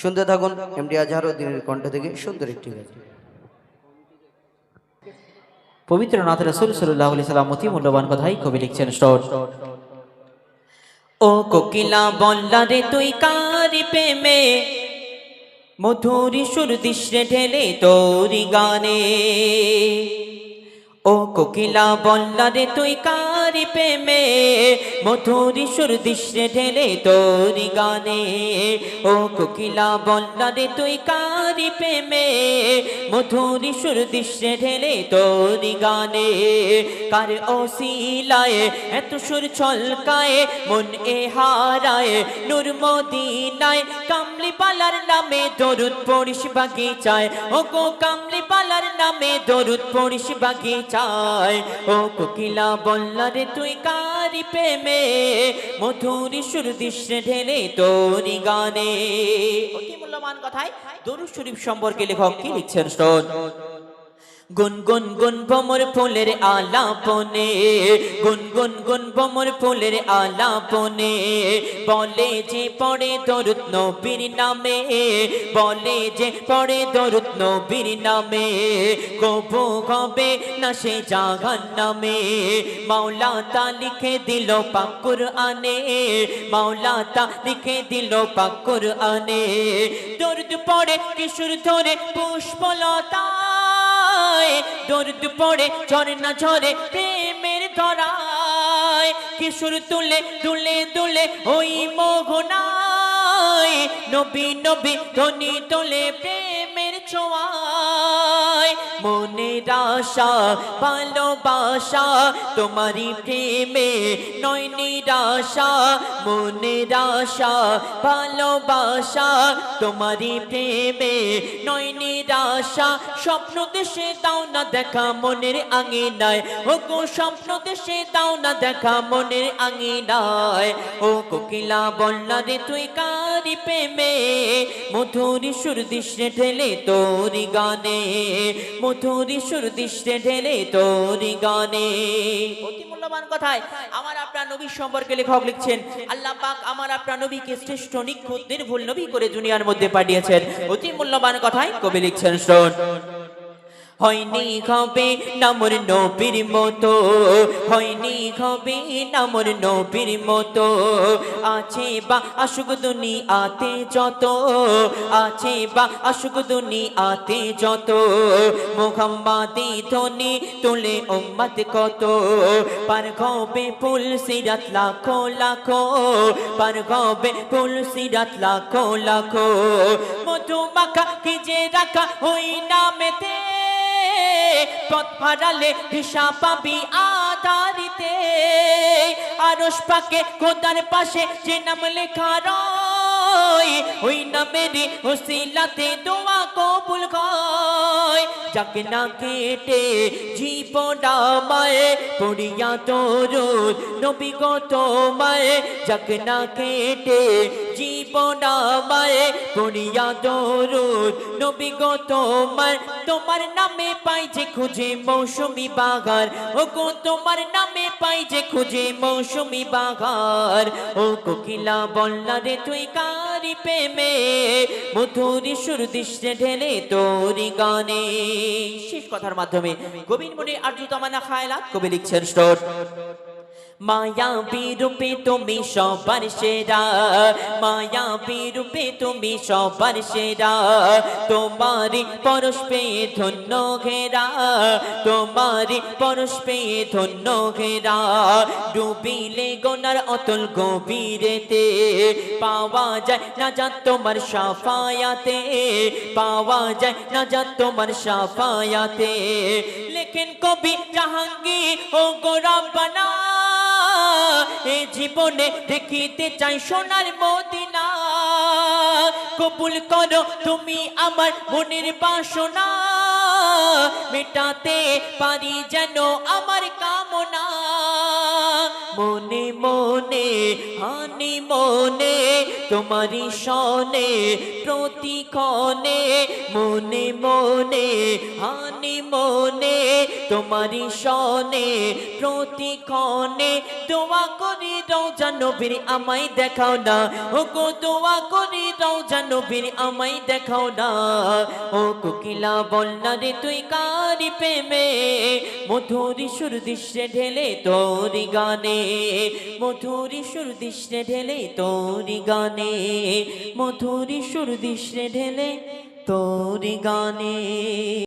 শুনতে থাকুন এমডি আজহারউদ্দিনের কণ্ঠ থেকে সুন্দর একটি গান। পবিত্র নাথ রসুল সাল্লাহ সাল্লাম অতি মূল্যবান কথাই কবি লিখছেন স্টোর ও কোকিলা বল্লা রে তুই কারি প্রেমে? মধুরি সুর দৃশ্যে ঢেলে তোরি গানে। ও কোকিলা বল্লা রে তুই কারি প্রেমে, মধুরি সুর দৃশ্যে ঢেলে তোরি গানে। ও কোকিলা বল্লা রে তুই কারি প্রেমে, মধুরি সুর দৃশ্যে ঢেলে তোরি গানে। কার ওসিলায় এত সুর ছলকায়, মন এ হারায়, নূর মদিনায়। কামলি পালার নামে দরুদ পড়িস বাগিচায়। ও গো কামলি পালার নামে দরুদ পড়িস বাগিচায়। ও কোকিলা বল্লা রে তুই কারি প্রেমে? মধুরি সুর দৃশ্যে ঢেলে তোরি গানে। অতি মূল্যবান কথায় দরুদ শরীফ সম্পর্কে লেখক কি লিখছেন শোন। গুন গুন গুন ভমর ফুলের আলাপনে, গুন গুন গুন ভমর ফুলের আলাপনে, বলে যে পড়ে দরুদ নবীর নামে, বলে যে পড়ে দরুদ নবীর নামে, কবু হবে না সে জাহান নামে মাওলা তা লিখে দিল পাকুর আনে মাওলা তা লিখে দিল পাকুর আনে দরুদ পড়ে কিশোর ধরে পুষ্পলতা ধরায়, দরদ পড়ে, ঝরে ঝরে প্রেমের ধরায়। কিশোর তুলে তুলে তুলে ওই মোহনায়। নবী নবী, ধ্বনি তোলে প্রেমের ছোঁয়ায়। মনের আশা, ভালোবাসা, তোমারই প্রেমে নয় নিরাশা। মনের আশা, ভালোবাসা, তোমারই প্রেমে নয় নিরাশা। স্বপ্ন দেশে দাও না দেখা মনের আঙিনায়। ও গো স্বপ্ন দেশে দাও না দেখা মনের আঙিনায়। ও কোকিলা বল্লা রে তুই কারি প্রেমে? মধুরি সুর দৃশ্যে ঢেলে তোরি গানে। মধুরি সুর দৃশ্যে ঢেলে তোরি গানে। অতি মূল্যবান কথায় আমার আপনার নবী সম্পর্কে লেখক লিখছেন, আল্লাহ পাক আমার আপনার নবীকে শ্রেষ্ঠ নিখুঁত, নির্ভুল নবী করে দুনিয়ার মধ্যে পাঠিয়েছেন। অতি মূল্যবান কথায় কবি লিখছেন, শোন। হয়নি নামর নবীর মতো, হয়নি নামর নবীর মতো। আছে বা আশুক দুনি আতে যত, আছে বা আশুক দুনি আতে যত, মোহাম্মাদি ধ্বনি তুলে উম্মত কত। পার হবে ফুল সিরাত লাখো লাখো পার হবে ফুল সিরাত লাখো লাখো। মধু মাখা কি যে রাখা নামেতে? পথ হিসাব পাবি আধারিতে। আরশ পাকে খোদার পাশে যে নাম লেখা রয়, ওই নামের ওসিলাতে দোয়া কবুল হয়। যাকে না কেটে জীবনামায় পড়িয়া তোর, নবী গত মায়ে যাকে না কেটে জীবনামায় পড়িয়া তোর নবী গত মায় তোমার নামে পাই যে খুঁজে মৌসুমি বাগার। ও গো তোমার নামে পাই যে খুঁজে মৌসুমি বাগার। ও কোকিলা বল্লা রে তুই কারি প্রেমে? মধুরি সুর দৃশ্যে ঢেলে তোরি গানে। শেষ কথার মাধ্যমে গোবিন্দ মনে আর্য তমানা খায়লাত, কবি লিখছেন স্টোর মায়া বিরূপে তুমি সবার সেরা, মায়া বিরূপে তুমি সবার সেরা। তোমারি পরশ পেয়ে ধন্য ঘেরা তোমারি পরশ পেয়ে ধন্য ঘেরা। ডুবিলে গোনার অতল গভীরেতে পাওয়া যায় না যা তোমার সাফায়াতে, পাওয়া যায় না যা তোমার সাফায়াতে। লেখেন কবি জাহাঙ্গীর, ও গোরাবানা জীবনে দেখিতে চাই সোনার মদিনা। কবুল করো তুমি আমার মনের বাসনা। মেটাতে পারি যেন আমার কামনা। মনে মনে, হানি মনে, তোমারই সনে প্রতিক্ষণে মনে মনে, হানি মনে তোমারি সনে প্রতিক্ষণে দোয়া করি রওজা নবীর আমায় দেখাও না। ও গো দোয়া করি রওজা নবীর আমায় দেখাও না। ও কোকিলা বল না রে তুই কারি প্রেমে? মধুরি সুর দৃশ্যে ঢেলে তোরি গানে। মধুরি সুর দৃশ্যে ঢেলে তোরি গানে। মধুরি সুর দৃশ্যে ঢেলে তোরি গানে।